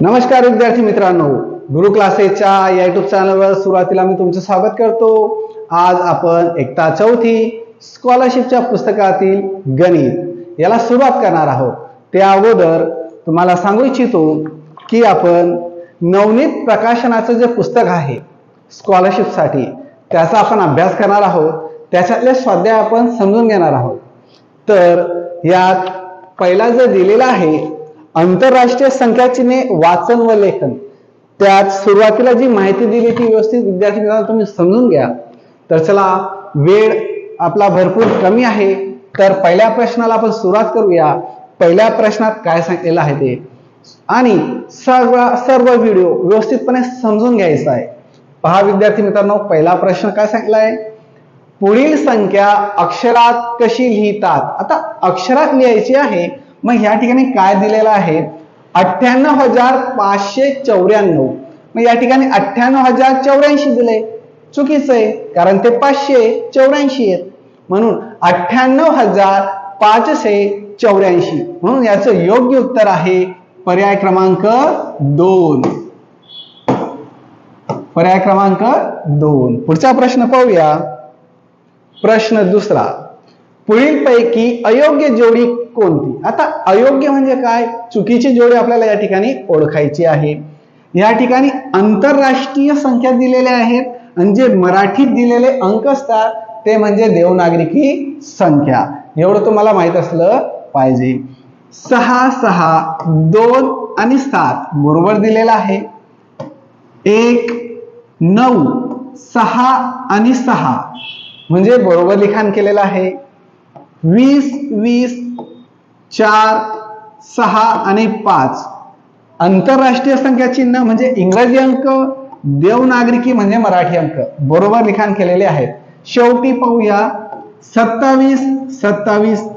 नमस्कार विद्यार्थी मित्रांनो. गुरु क्लासेसच्या या युट्यूब चॅनलवर सुरुवातीला मी तुमचं स्वागत करतो. आज आपण एकता चौथी स्कॉलरशिपच्या पुस्तकातील गणित याला सुरुवात करणार आहोत. त्या अगोदर तुम्हाला सांगू इच्छितो की आपण नवनीत प्रकाशनाचं जे पुस्तक आहे स्कॉलरशिपसाठी त्याचा आपण अभ्यास करणार आहोत. त्याच्यातले स्वाध्याय आपण समजून घेणार आहोत. तर यात पहिला जे दिलेला आहे आंतरराष्ट्रीय संख्याचिन्हे वाचन व लेखन. त्यात सुरुवातीला जी माहिती दिली ती व्यवस्थित विद्यार्थी मित्रांनो तुम्ही समजून घ्या. तर चला वेळ आपला भरपूर कमी आहे. तर पहिल्या प्रश्नाला आपण सुरुवात करूया. पहिल्या प्रश्नात काय सांगितलेलं आहे ते. आणि सर्व सर्व व्हिडिओ व्यवस्थितपणे समजून घ्यायचा आहे. पहा विद्यार्थी मित्रांनो पहिला प्रश्न काय सांगितला आहे? पुढील संख्या अक्षरात कशी लिहितात? आता अक्षरात लिहायची आहे. मग या ठिकाणी काय दिलेलं आहे? अठ्ठ्याण्णव हजार पाचशे चौऱ्याण्णव. मग या ठिकाणी अठ्ठ्याण्णव हजार चौऱ्याऐंशी दिले. चुकीचं आहे कारण ते पाचशे चौऱ्याऐंशी आहेत. म्हणून अठ्ठ्याण्णव हजार पाचशे चौऱ्याऐंशी. म्हणून याचं योग्य उत्तर आहे पर्याय क्रमांक दोन. पर्याय क्रमांक दोन. पुढचा प्रश्न पाहूया. प्रश्न दुसरा. पुढील पैकी अयोग्य जोडी कोणती? आता अयोग्य म्हणजे काय? चुकीची जोडी आपल्याला या ठिकाणी ओळखायची आहे. या ठिकाणी आंतरराष्ट्रीय संख्या दिलेल्या आहेत आणि जे मराठीत दिलेले अंक असतात ते म्हणजे देवनागरिकी संख्या. एवढं तुम्हाला माहीत असलं पाहिजे. सहा सहा दोन आणि सात बरोबर दिलेला आहे. एक नऊ सहा आणि सहा. म्हणजे बरोबर लिखाण केलेलं आहे. वीस वीस चार सहा आणि पाच. आंतरराष्ट्रीय संख्या चिन्ह म्हणजे इंग्रजी अंक देवनागरिकी म्हणजे मराठी अंक. बरोबर लिखाण केलेले आहेत. शेवटी पाहूया. सत्तावीस सत्तावीस.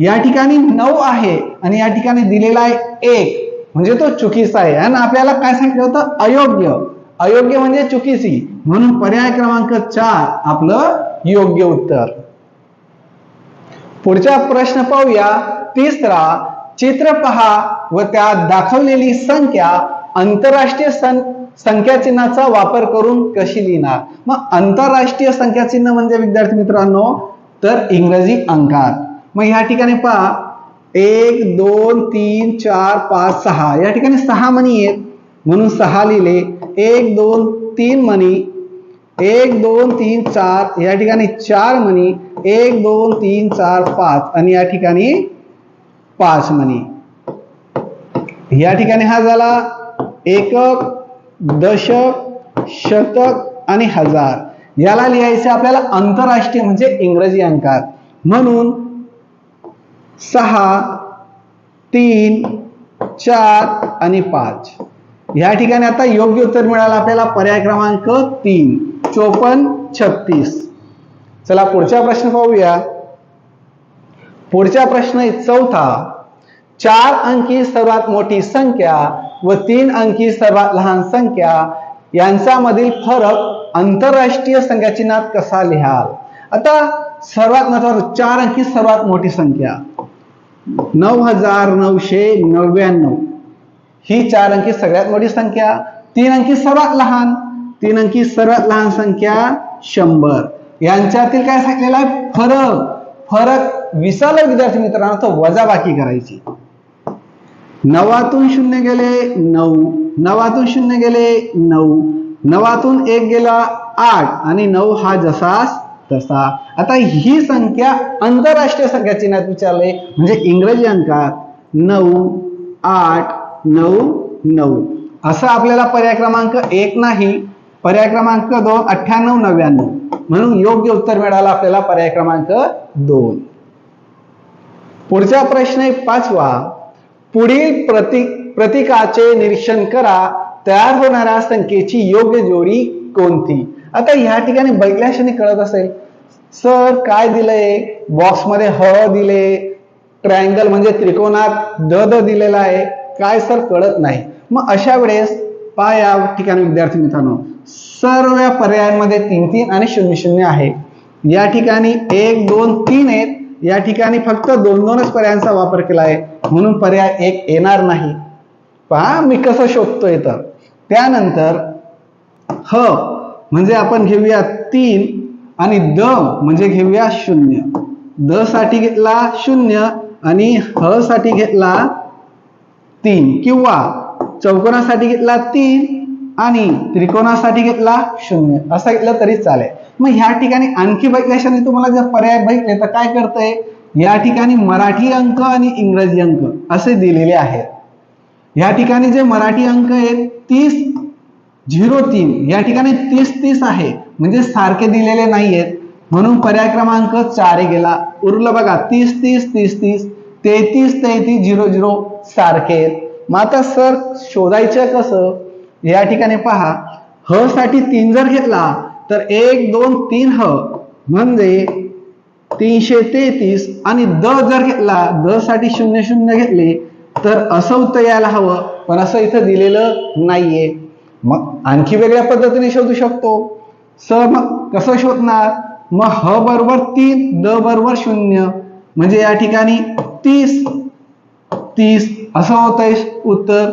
या ठिकाणी नऊ आहे आणि या ठिकाणी दिलेला आहे एक. म्हणजे तो चुकीचा आहे. आणि आपल्याला काय सांगितलं होतं? अयोग्य. अयोग्य म्हणजे चुकीची. म्हणून पर्याय क्रमांक चार आपलं योग्य उत्तर. पुढचा प्रश्न पाहूया. तिसरा चित्र पहा व त्यात दाखवलेली संख्या आंतरराष्ट्रीय सं संख्या चिन्हाचा वापर करून कशी लिहिणार? मग आंतरराष्ट्रीय संख्या चिन्ह म्हणजे विद्यार्थी मित्रांनो तर इंग्रजी अंकात. मग ह्या ठिकाणी पहा एक दोन तीन चार पाच सहा. या ठिकाणी सहा मणी आहेत म्हणून सहा लिहिले. एक दोन तीन मणी. एक दोन तीन चार. या ठिकाणी चार मणी. एक दोन तीन चार पाच. आणि या ठिकाणी पाच मणी या ठिकाणी हा झाला एकक दशक शतक आणि हजार. याला लिहायचे आपल्याला आंतरराष्ट्रीय म्हणजे इंग्रजी अंकात. म्हणून सहा तीन चार आणि पाच. या ठिकाणी आता योग्य उत्तर मिळालं आपल्याला पर्याय क्रमांक तीन. चोपन्न छत्तीस. चला पुढचा प्रश्न पाहूया. पुढचा प्रश्न आहे चौथा. चार अंकी सर्वात मोठी संख्या व तीन अंकी सर्वात लहान संख्या यांच्यामधील फरक आंतरराष्ट्रीय संख्या चिन्हात कसा लिहाल? आता सर्वात महत्वाचं चार अंकी सर्वात मोठी संख्या. नऊ हजार नऊशे नव्याण्णव. ही चार अंकी सगळ्यात मोठी संख्या तीन अंकी सर्वात लहान तीन अंकी सर्वात लहान संख्या शंभर. यांच्यातील काय सांगलेला आहे? फरक. फरक विसरलं विद्यार्थी मित्रांनो तो वजाबाकी करायची. नवातून शून्य गेले नऊ. नवातून शून्य गेले नऊ. नवातून एक गेला आठ. आणि नऊ हा जसास तसा. आता ही संख्या आंतरराष्ट्रीय संख्या चिन्हात विचारले म्हणजे इंग्रजी अंकात नऊ आठ नऊ नऊ. असा आपल्याला पर्याय क्रमांक एक नाही. पर्याय क्रमांक दोन अठ्ठ्याण्णव नव्याण्णव. म्हणून योग्य उत्तर मिळालं आपल्याला पर्याय क्रमांक दोन. पुढचा प्रश्न आहे पाचवा. पुढील प्रतीक प्रतीकाचे निरीक्षण करा. तयार होणाऱ्या संख्येची योग्य जोडी कोणती? आता ह्या ठिकाणी बैकल्याशाने कळत असेल. सर काय दिलंय? बॉक्समध्ये ह दिले. ट्रायंगल म्हणजे त्रिकोणात द द दिलेला आहे. काय सर कळत नाही. मग अशा वेळेस पा या ठिकाणी विद्यार्थी मित्रांनो सर्व पर्यायांमध्ये तीन तीन आणि शून्य शून्य आहे. या ठिकाणी एक दोन तीन आहेत. या ठिकाणी फक्त दोन दोनच पर्यायांचा वापर केला आहे. म्हणून पर्याय एक येणार नाही. पहा मी कसं शोधतोय तर त्यानंतर ह म्हणजे आपण घेऊया तीन आणि द म्हणजे घेऊया शून्य. द साठी घेतला शून्य आणि ह साठी घेतला तीन. किंवा चौकोनासाठी घेतला तीन आणि त्रिकोणासाठी घेतला शून्य. असं घेतलं तरी चालेल. मग ह्या ठिकाणी आणखी बघल्याशाने तुम्हाला जर पर्याय बघितले तर काय करतंय? या ठिकाणी मराठी अंक आणि इंग्रजी अंक असे दिलेले आहेत. या ठिकाणी जे मराठी अंक आहेत तीस झिरो तीन. या ठिकाणी तीस तीस आहे. म्हणजे सारखे दिलेले नाहीयेत. म्हणून पर्याय क्रमांक चार गेला. उरलं बघा तीस तीस तीस तीस. तेहतीस तेहतीस झिरो झिरो सारखे आहेत. मग आता सर शोधायचं कसं? या ठिकाणी पहा ह साठी तीन जर घेतला तर एक दोन तीन ह. म्हणजे तीनशे तेहतीस आणि द जर घेतला द साठी शून्य शून्य घेतले तर असं उत्तर यायला हवं. पण असं इथं दिलेलं नाहीये. मग आणखी वेगळ्या पद्धतीने शोधू शकतो. सर मग कसं शोधणार? मग ह बरोबर तीन द बरोबर शून्य. म्हणजे या ठिकाणी तीस. तीस असं होतंय उत्तर.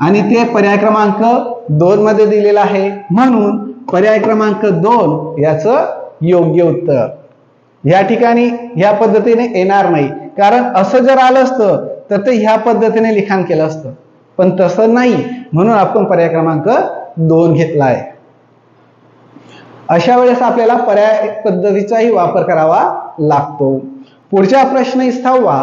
आणि ते पर्याय क्रमांक दोन मध्ये दिलेलं आहे. म्हणून पर्याय क्रमांक दोन याचं योग्य उत्तर. या ठिकाणी ह्या पद्धतीने येणार नाही. कारण असं जर आलं असतं तर ते ह्या पद्धतीने लिखाण केलं असतं. पण तसं नाही. म्हणून आपण पर्याय क्रमांक दोन घेतला आहे अशा वेळेस आपल्याला पर्याय पद्धतीचाही वापर करावा लागतो. पुढचा प्रश्न इस्थावा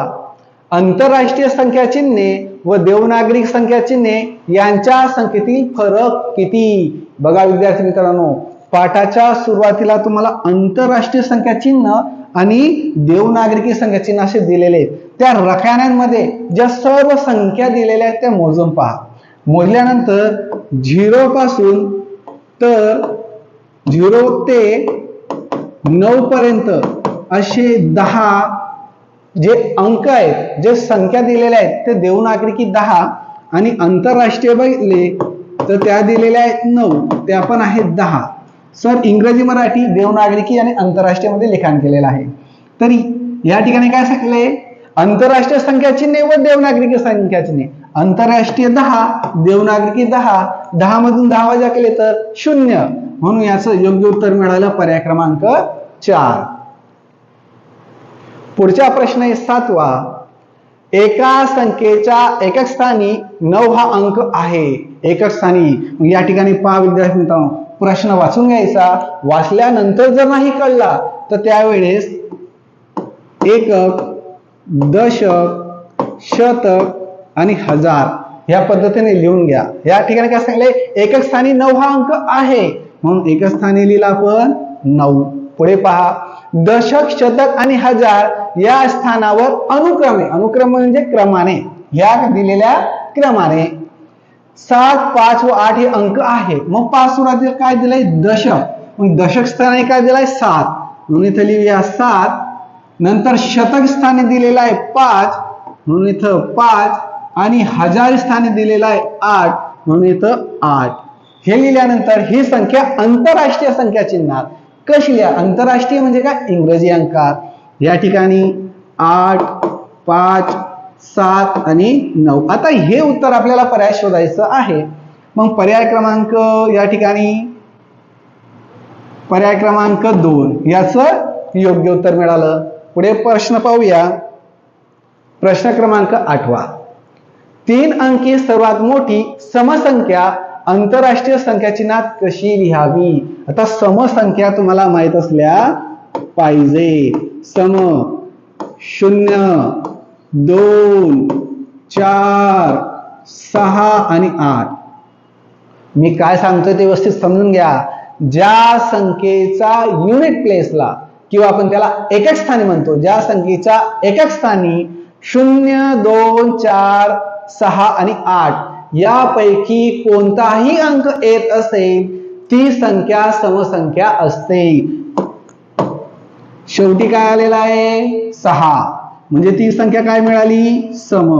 आंतरराष्ट्रीय संख्या चिन्हे व देवनागरी संख्या चिन्हे यांच्या संख्येतील फरक किती? बघा विद्यार्थी मित्रांनो पाठाच्या सुरुवातीला तुम्हाला आंतरराष्ट्रीय संख्या चिन्ह आणि देवनागरिकी संख्या चिन्ह असे दिलेले आहेत. त्या रकान्यांमध्ये ज्या सर्व संख्या दिलेल्या आहेत त्या मोजून पहा. मोजल्यानंतर झिरो पासून तर झिरो ते नऊ पर्यंत असे दहा जे अंक आहेत जे संख्या दिलेल्या आहेत ते देवनागरिकी दहा आणि आंतरराष्ट्रीय बघितले तर त्या दिलेल्या आहेत नऊ त्या पण आहेत दहा. सर इंग्रजी मराठी देवनागरिकी आणि आंतरराष्ट्रीयमध्ये लिखाण केलेलं आहे. तरी या ठिकाणी काय सांगितले आंतरराष्ट्रीय संख्या चिन्हे व देवनागरिकी संख्या चिन्हे आंतरराष्ट्रीय दहा देवनागरिकी दहा दहा मधून दहा वजा केले तर शून्य. म्हणून याचं योग्य उत्तर मिळालं पर्याय क्रमांक चार. पुढचा प्रश्न आहे सातवा. एका संख्येच्या एकक स्थानी नऊ हा अंक आहे. एकक स्थानी. या ठिकाणी पहा विद्यार्थी मित्रांनो प्रश्न वाचून घ्यायचा. वाचल्यानंतर जर नाही कळला तर त्यावेळेस एकक दशक शतक आणि हजार या पद्धतीने लिहून घ्या. या ठिकाणी काय सांगितले एकक स्थानी नऊ हा अंक आहे. म्हणून एकक स्थानी लिहिला आपण नऊ. पुढे पहा. दशक शतक आणि हजार या स्थानावर अनुक्रमे. अनुक्रम म्हणजे क्रमाने. या दिलेल्या क्रमाने. सात पाच व आठ हे अंक आहेत. मग पाच सुरुवातीला काय दिलंय? दशक. मग दशक स्थाने काय दिलाय? सात. म्हणून इथं लिहूया सात. नंतर शतक स्थानी दिलेला आहे पाच. म्हणून इथं पाच. आणि हजार स्थानी दिलेला आहे आठ. म्हणून इथं आठ. हे लिहिल्यानंतर ही संख्या आंतरराष्ट्रीय संख्या चिन्हात. कशी लिहा आंतरराष्ट्रीय म्हणजे काय? इंग्रजी अंकात या ठिकाणी आठ पाच सात आणि नऊ. आता हे उत्तर आपल्याला पर्याय शोधायचं आहे. मग पर्याय क्रमांक या ठिकाणी. पर्याय क्रमांक दोन. याचं योग्य उत्तर मिळालं. पुढे प्रश्न पाहूया. प्रश्न क्रमांक आठवा. तीन अंकी सर्वात मोठी समसंख्या आंतरराष्ट्रीय संख्याचिन्हात कशी लिहावी? आता समसंख्या तुम्हाला माहीत असल्या पाहिजे. सम शून्य दोन चार सहा आणि आठ. मी काय सांगतोय ते व्यवस्थित समजून घ्या. ज्या संख्येचा युनिट प्लेसला किंवा आपण त्याला एकक स्थानी म्हणतो ज्या संख्येच्या एकक स्थानी शून्य दोन चार सहा आणि आठ यापैकी कोणताही अंक येत असेल ती संख्या समसंख्या असते. शेवटी काय आलेला आहे? सहा. म्हणजे ती संख्या काय मिळाली? सम.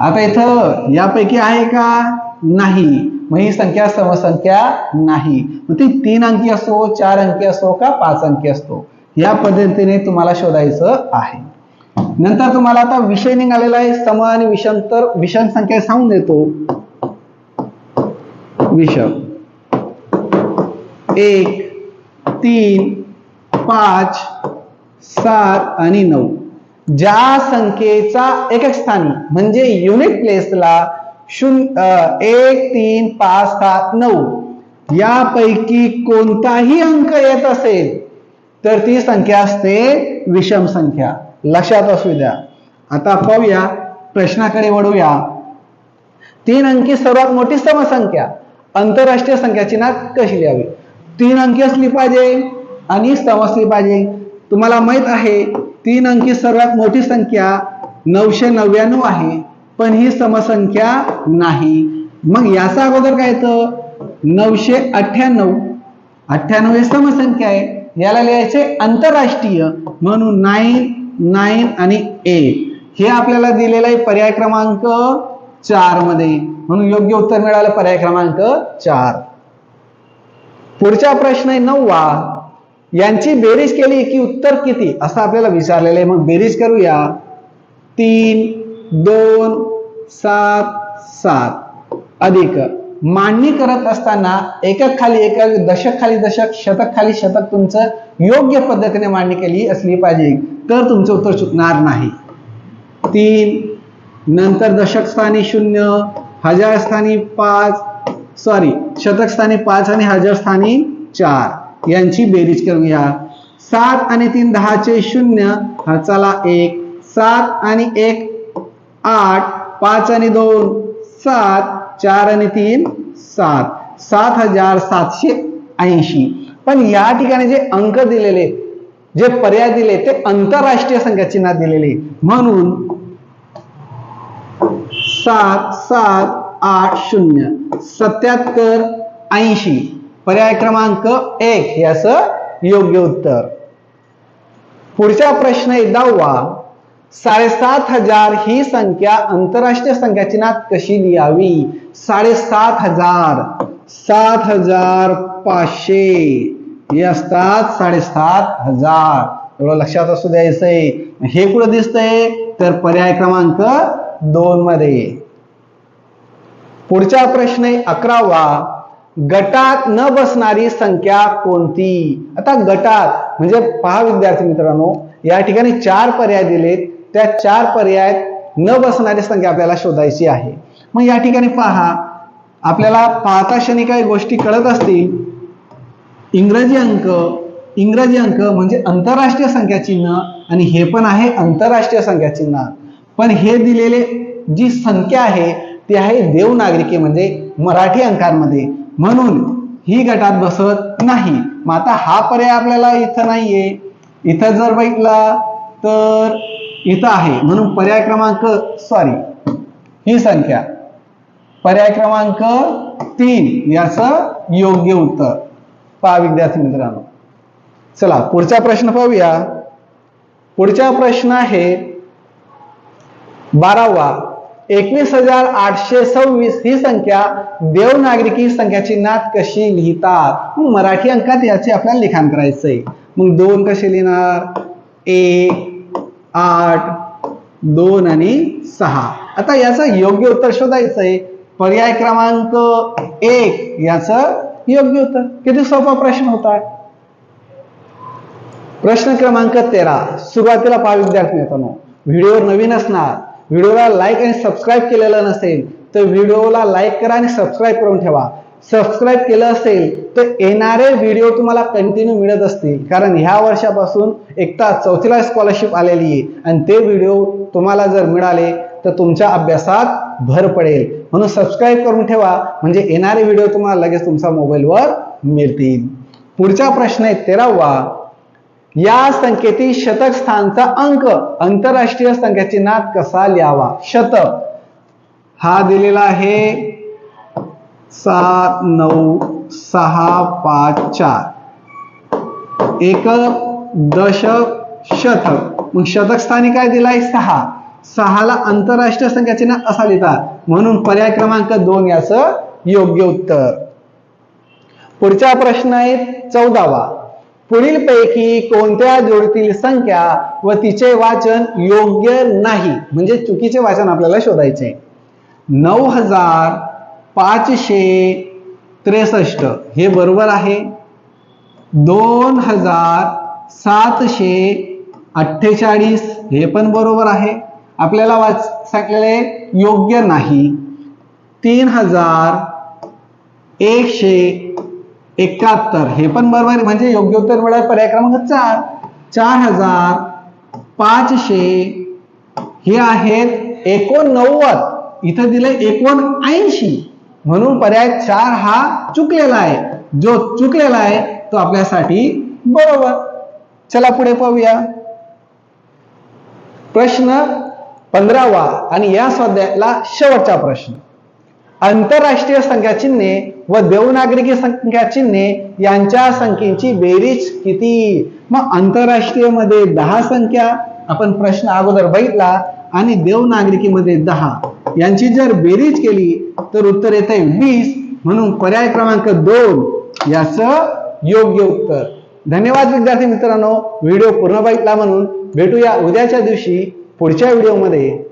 आता इथं यापैकी आहे का? नाही. मग ही संख्या समसंख्या नाही. मग ती तीन अंकी असो चार अंकी असो का पाच अंकी असतो या पद्धतीने तुम्हाला शोधायचं आहे. नंतर तुम्हाला आता विषय निघालेला आहे सम आणि विषम. तर विषम संख्या सांगून देतो. विषम. एक तीन पाच सात आणि नऊ. ज्या संख्येचा एक एक स्थानी म्हणजे युनिट प्लेसला शून्य एक तीन पाच सात नऊ यापैकी कोणताही अंक येत असेल तर ती संख्या असते विषम संख्या. लक्षात असू द्या. आता पाहूया प्रश्नाकडे वळूया. तीन अंकी सर्वात मोठी समसंख्या. आंतरराष्ट्रीय संख्याची नात कशी लिहावी? तीन अंकी असली पाहिजे आणि सम असली पाहिजे. तुम्हाला माहीत आहे तीन अंकी सर्वात मोठी संख्या नऊशे नव्याण्णव आहे पण ही समसंख्या नाही. मग याचा अगोदर काय येतं? नऊशे अठ्ठ्याण्णव. अठ्ठ्याण्णव हे समसंख्या आहे. याला लिहायचे आंतरराष्ट्रीय. म्हणून नाईन नाईन आणि एट हे आपल्याला दिलेलं आहे पर्याय क्रमांक चारमध्ये. म्हणून योग्य उत्तर मिळालं पर्याय क्रमांक चार. पुढचा प्रश्न आहे नववा. यांची बेरीज केली की उत्तर किती? असं आपल्याला विचारलेलं आहे. मग बेरीज करूया. तीन दोन सात सात. अधिक. मांडणी करत असताना एकक खाली एकक दशक खाली दशक शतक खाली शतक तुमचं योग्य पद्धतीने मांडणी केली असली पाहिजे तर तुमचं उत्तर चुकणार नाही. तीन नंतर दशक स्थानी शून्य हजार स्थानी पाच सॉरी शतक स्थानी पाच आणि हजार स्थानी चार यांची बेरीज करून घ्या. सात आणि तीन दहाचे शून्य हा चला एक. सात आणि एक आठ पाच आणि दोन सात चार आणि तीन सात. सात हजार सातशे ऐंशी. पण या ठिकाणी जे अंक दिलेले जे पर्याय दिले ते आंतरराष्ट्रीय संख्या चिन्हात दिलेले. म्हणून सात सात आठ शून्य सत्याहत्तर ऐंशी. पर्याय क्रमांक एक याचं योग्य उत्तर. पुढचा प्रश्न एकदा दहावा. साडेसात हजार ही संख्या आंतरराष्ट्रीय संख्या चिन्हात कशी लिहावी? साडेसात हजार. सात हजार पाचशे. हे असतात साडेसात हजार. एवढं लक्षात असू द्यायचंय. हे कुठं दिसतंय? तर पर्याय क्रमांक दोन मध्ये. पुढचा प्रश्न आहे अकरावा. गटात न बसणारी संख्या कोणती? आता गटात म्हणजे पहा विद्यार्थी मित्रांनो या ठिकाणी चार पर्याय दिलेत. त्या चार पर्यायात न बसणारी संख्या आपल्याला शोधायची आहे. मग या ठिकाणी पहा आपल्याला पाहता क्षणी काही गोष्टी कळत असतील. इंग्रजी अंक इंग्रजी अंक म्हणजे आंतरराष्ट्रीय संख्या चिन्ह आणि हे पण आहे आंतरराष्ट्रीय संख्या चिन्ह. पण हे दिलेले जी संख्या आहे ती आहे देवनागरिके म्हणजे मराठी अंकांमध्ये. म्हणून ही गटात बसत नाही. मग आता हा पर्याय आपल्याला इथं नाहीये. इथं जर बघितला तर इथं आहे. म्हणून पर्याय क्रमांक सॉरी ही संख्या. पर्याय क्रमांक तीन. याचं योग्य उत्तर. पहा विद्यार्थी मित्रांनो. चला पुढचा प्रश्न पाहूया. पुढचा प्रश्न आहे बारावा. एकवीस हजार आठशे सव्वीस ही संख्या देवनागरिकी संख्या चिन्हात कशी लिहितात? मराठी अंकात याचे आपल्याला लिखाण करायचंय. मग दोन कसे लिहिणार? एक आठ दोन आणि सहा. आता याचं योग्य उत्तर शोधायचंय पर्याय क्रमांक एक याचं योग्य उत्तर. किती सोपा प्रश्न होता? प्रश्न क्रमांक तेरा. सुरुवातीला पहा विद्यार्थी मित्रांनो व्हिडिओ नवीन असणार व्हिडिओला लाईक आणि सबस्क्राईब केलेलं नसेल तर व्हिडिओला लाईक करा आणि सबस्क्राईब करून ठेवा. सबस्क्राईब केलं असेल तर येणारे व्हिडिओ तुम्हाला कंटिन्यू मिळत असतील. कारण ह्या वर्षापासून एकता चौथीला स्कॉलरशिप आलेली आहे. आणि ते व्हिडिओ तुम्हाला जर मिळाले तर तुमच्या अभ्यासात भर पडेल. म्हणून सबस्क्राईब करून ठेवा. म्हणजे येणारे व्हिडिओ तुम्हाला लगेच तुमच्या मोबाईलवर मिळतील. पुढचा प्रश्न आहे तेरावा. या संख्येतील शतक स्थानचा अंक आंतरराष्ट्रीय संख्याची नाद कसा लिहावा? शतक. हा दिलेला आहे सात नऊ सहा पाच चार. एक दशक शतक मग शतक स्थानी काय दिलाय? सहा. सहाला आंतरराष्ट्रीय संख्याचे ना असा लिहितात. म्हणून पर्याय क्रमांक दोन याचं योग्य उत्तर. पुढचा प्रश्न आहे चौदावा. पुढील पैकी कोणत्या जोडीतील संख्या व तिचे वाचन योग्य नाही? म्हणजे चुकीचे वाचन आपल्याला शोधायचे. नऊ हजार पाचशे त्रेसष्ट. हे बरोबर आहे. दोन हजार सातशे अठ्ठेचाळीस. हे पण बरोबर आहे. आपल्याला वाच सांगलेले योग्य नाही. तीन हजार एकशे एकाहत्तर. हे पण बरोबर आहे. म्हणजे योग्य उत्तर मिळाल. पर्याय क्रमांक चार. चार हजार पाचशे. हे आहेत एकोणनव्वद. इथं दिलंय एकोणऐंशी. म्हणून पर्याय चार हा चुकलेला आहे. जो चुकलेला आहे तो आपल्यासाठी बरोबर. चला पुढे पाहूया. प्रश्न पंधरावा आणि या स्वाध्यायाला शेवटचा प्रश्न. आंतरराष्ट्रीय संख्या चिन्हे व देवनागरिकी संख्या चिन्हे यांच्या संख्येची बेरीज किती? मग आंतरराष्ट्रीयमध्ये दहा संख्या आपण प्रश्न अगोदर बघितला आणि देवनागरिकीमध्ये दहा. यांची जर बेरीज केली तर उत्तर येत आहे वीस. म्हणून पर्याय क्रमांक दोन याचं योग्य उत्तर. धन्यवाद विद्यार्थी मित्रांनो. व्हिडिओ पूर्ण बघितला म्हणून भेटूया उद्याच्या दिवशी पुढच्या व्हिडिओमध्ये.